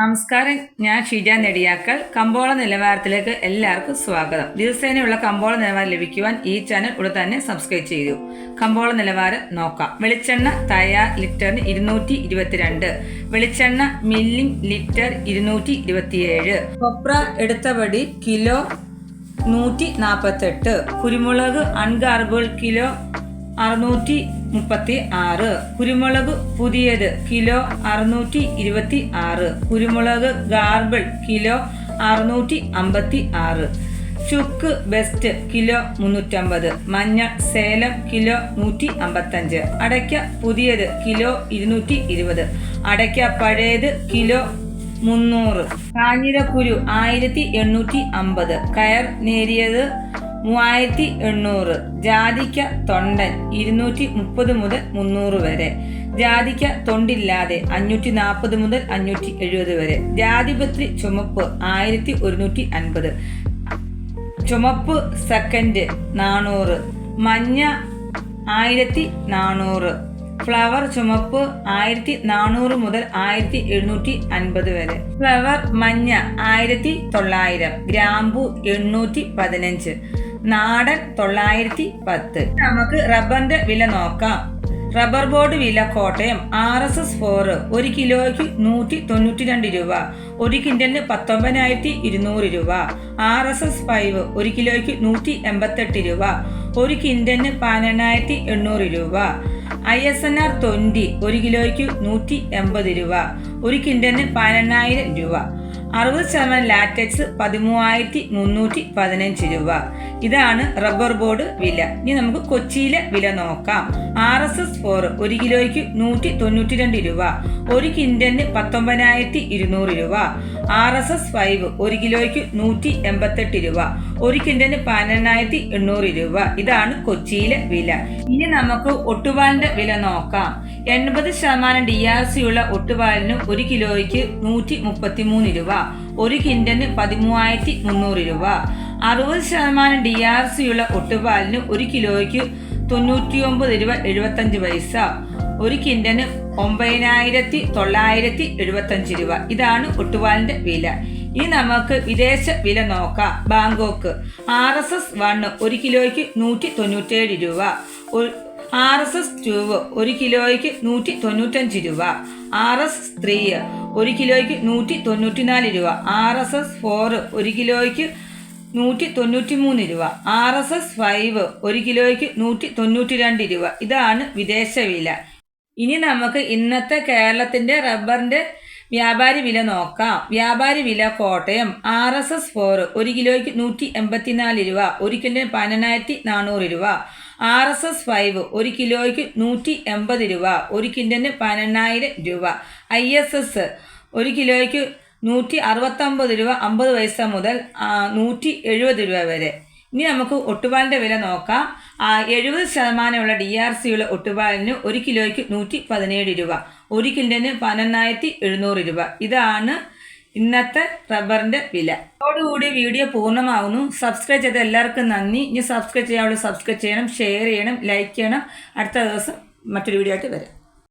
നമസ്കാരം ഞാൻ ഷീജ നെടിയാക്കൽ. കമ്പോള നിലവാരത്തിലേക്ക് എല്ലാവർക്കും സ്വാഗതം. ദിവസേനയുള്ള കമ്പോള നിലവാരം ലഭിക്കുവാൻ ഈ ചാനൽ ഉടൻ തന്നെ സബ്സ്ക്രൈബ് ചെയ്തു കമ്പോള നിലവാരം നോക്കാം. വെളിച്ചെണ്ണ തയ്യാർ ലിറ്ററിന് ഇരുന്നൂറ്റി ഇരുപത്തിരണ്ട് വെളിച്ചെണ്ണ മില്ലിംഗ് ലിറ്റർ ഇരുന്നൂറ്റി ഇരുപത്തിയേഴ് കൊപ്ര എടുത്തപടി കിലോ നൂറ്റി നാൽപ്പത്തെട്ട് കുരുമുളക് അൺഗാർബിൾ കിലോ അറുന്നൂറ്റി മുപ്പത്തി ആറ് കുരുമുളക് പുതിയത് കിലോ അറുന്നൂറ്റി ഇരുപത്തി ആറ് കുരുമുളക് ഗാർബിൾ കിലോ അറുന്നൂറ്റി അമ്പത്തി ആറ് ചുക്ക് ബെസ്റ്റ് കിലോ മുന്നൂറ്റമ്പത്. മഞ്ഞ സേലം കിലോ നൂറ്റി അമ്പത്തഞ്ച് അടയ്ക്ക പുതിയത് കിലോ ഇരുന്നൂറ്റി ഇരുപത് അടയ്ക്ക പഴയത് കിലോ മുന്നൂറ്. കാഞ്ഞിരക്കുരു ആയിരത്തി എണ്ണൂറ്റി അമ്പത് കയർ നേരിയത് മൂവായിരത്തി എണ്ണൂറ് ജാതിക്ക തൊണ്ടൻ ഇരുന്നൂറ്റി മുപ്പത് മുതൽ മുന്നൂറ് വരെ. ജാതിക്ക തൊണ്ടില്ലാതെ അഞ്ഞൂറ്റി നാൽപ്പത് മുതൽ അഞ്ഞൂറ്റി എഴുപത് വരെ. ജാതിപത്രി ചുമപ്പ് ആയിരത്തി ഒരുന്നൂറ്റി അൻപത് ചുമപ്പ് സെക്കൻഡ് നാനൂറ്. മഞ്ഞ ആയിരത്തി നാനൂറ് ഫ്ലവർ ചുമപ്പ് ആയിരത്തി നാനൂറ് മുതൽ ആയിരത്തി എഴുന്നൂറ്റി അൻപത് വരെ. ഫ്ലവർ മഞ്ഞ ആയിരത്തി തൊള്ളായിരം ഗ്രാമ്പു എണ്ണൂറ്റി പതിനഞ്ച് നാടൻ തൊള്ളായിരത്തി പത്ത്. നമുക്ക് റബ്ബറിന്റെ വില നോക്കാം. റബ്ബർ ബോർഡ് വില Kottayam R S S four ഒരു കിലോയ്ക്ക് നൂറ്റി തൊണ്ണൂറ്റി രണ്ട് രൂപ. ഒരു കിൻഡലിന് പത്തൊമ്പതിനായിരത്തി ഇരുന്നൂറ് രൂപ. ആർ എസ് എസ് ഫൈവ് ഒരു കിലോയ്ക്ക് നൂറ്റി എൺപത്തെട്ട് രൂപ. ഒരു കിൻഡലിന് പതിനെണ്ണായിരത്തി എണ്ണൂറ് രൂപ. ഐ എസ് എൻ ആർ തൊണ്ടി ഒരു കിലോയ്ക്ക് നൂറ്റി എൺപത് രൂപ. ഒരു കിൻഡലിന് പതിനെണ്ണായിരം രൂപ. അറുപത് ശതമാനം ലാറ്റക്സ് പതിമൂവായിരത്തി മുന്നൂറ്റി പതിനഞ്ച് രൂപ. ഇതാണ് റബ്ബർ ബോർഡ് വില. ഇനി നമുക്ക് കൊച്ചിയിലെ വില നോക്കാം. ആർ എസ് എസ് ഫോർ ഒരു കിലോയ്ക്ക് നൂറ്റി തൊണ്ണൂറ്റി രണ്ട് രൂപ. ഒരു കിൻഡലിന് പത്തൊമ്പതിനായിരത്തി ഇരുന്നൂറ് രൂപ. ആർ എസ് എസ് ഫൈവ് ഒരു കിലോയ്ക്ക് നൂറ്റി എൺപത്തെട്ട് രൂപ. ഒരു കിൻഡലിന് പതിനെണ്ണായിരത്തി എണ്ണൂറ് രൂപ. ഇതാണ് കൊച്ചിയിലെ വില. ഇനി നമുക്ക് ഒട്ടുപാലിന്റെ വില നോക്കാം. എൺപത് ശതമാനം ഡി ആർ സി ഉള്ള ഒട്ടുപാലിന് ഒരു കിലോയ്ക്ക് നൂറ്റി മുപ്പത്തി മൂന്ന് രൂപ. ഒരു കിൻഡലിന് പതിമൂവായിരത്തി മുന്നൂറ് രൂപ. അറുപത് ശതമാനം ഡി ആർ സി ഉള്ള ഒട്ടുപാലിന് ഒരു കിലോയ്ക്ക് തൊണ്ണൂറ്റി ഒമ്പത് രൂപ എഴുപത്തഞ്ച് പൈസ. ഒരു കിൻഡന് ഒമ്പതിനായിരത്തി തൊള്ളായിരത്തി എഴുപത്തഞ്ച് രൂപ. ഇതാണ് ഒട്ടുപാലിന്റെ വില. ഇനി നമുക്ക് വിദേശ വില നോക്കാം. Bangkok. R S S one ഒരു കിലോയ്ക്ക് നൂറ്റി തൊണ്ണൂറ്റേഴ് രൂപ ആർ എസ് എസ് ട്യൂവ് ഒരു കിലോയ്ക്ക് നൂറ്റി തൊണ്ണൂറ്റഞ്ച് രൂപ. ആർ എസ് ത്രീ ഒരു കിലോയ്ക്ക് നൂറ്റി തൊണ്ണൂറ്റിനാല് രൂപ. ആർ എസ് എസ് ഫോർ ഒരു കിലോയ്ക്ക് നൂറ്റി തൊണ്ണൂറ്റി മൂന്ന് രൂപ. ആർ എസ് എസ് ഫൈവ് ഒരു കിലോയ്ക്ക് നൂറ്റി തൊണ്ണൂറ്റി രണ്ട് രൂപ. ഇതാണ് വിദേശ വില. ഇനി നമുക്ക് ഇന്നത്തെ കേരളത്തിന്റെ റബ്ബറിന്റെ വ്യാപാരി വില നോക്കാം. വ്യാപാരി വില Kottayam R S S four ഒരു കിലോയ്ക്ക് നൂറ്റി എൺപത്തിനാല് രൂപ ഒരു കിലോന് പതിനെണ്ണായിരത്തി നാനൂറ് രൂപ. ആർ എസ് എസ് ഫൈവ് ഒരു കിലോയ്ക്ക് നൂറ്റി എൺപത് രൂപ ഒരു കിൻഡലിന് പതിനെണ്ണായിരം രൂപ. ഐ എസ് എസ് ഒരു കിലോയ്ക്ക് നൂറ്റി അറുപത്തൊമ്പത് രൂപ അമ്പത് പൈസ മുതൽ നൂറ്റി എഴുപത് രൂപ വരെ. ഇനി നമുക്ക് ഒട്ടുപാലിന്റെ വില നോക്കാം. എഴുപത് ശതമാനമുള്ള ഡി ആർ സിയുള്ള ഒട്ടുപാലിന് ഒരു കിലോയ്ക്ക് നൂറ്റി പതിനേഴ് രൂപ ഒരു കിലോന് പതിനൊന്നായിരത്തി എഴുന്നൂറ് രൂപ. ഇതാണ് ഇന്നത്തെ റബ്ബറിന്റെ വില. അതോടുകൂടി വീഡിയോ പൂർണമാകുന്നു സബ്സ്ക്രൈബ് ചെയ്ത എല്ലാവർക്കും നന്ദി. ഇനി സബ്സ്ക്രൈബ് ചെയ്യാനുള്ള സബ്സ്ക്രൈബ് ചെയ്യണം ഷെയർ ചെയ്യണം ലൈക്ക് ചെയ്യണം. അടുത്ത ദിവസം മറ്റൊരു വീഡിയോ ആയിട്ട് വരാം.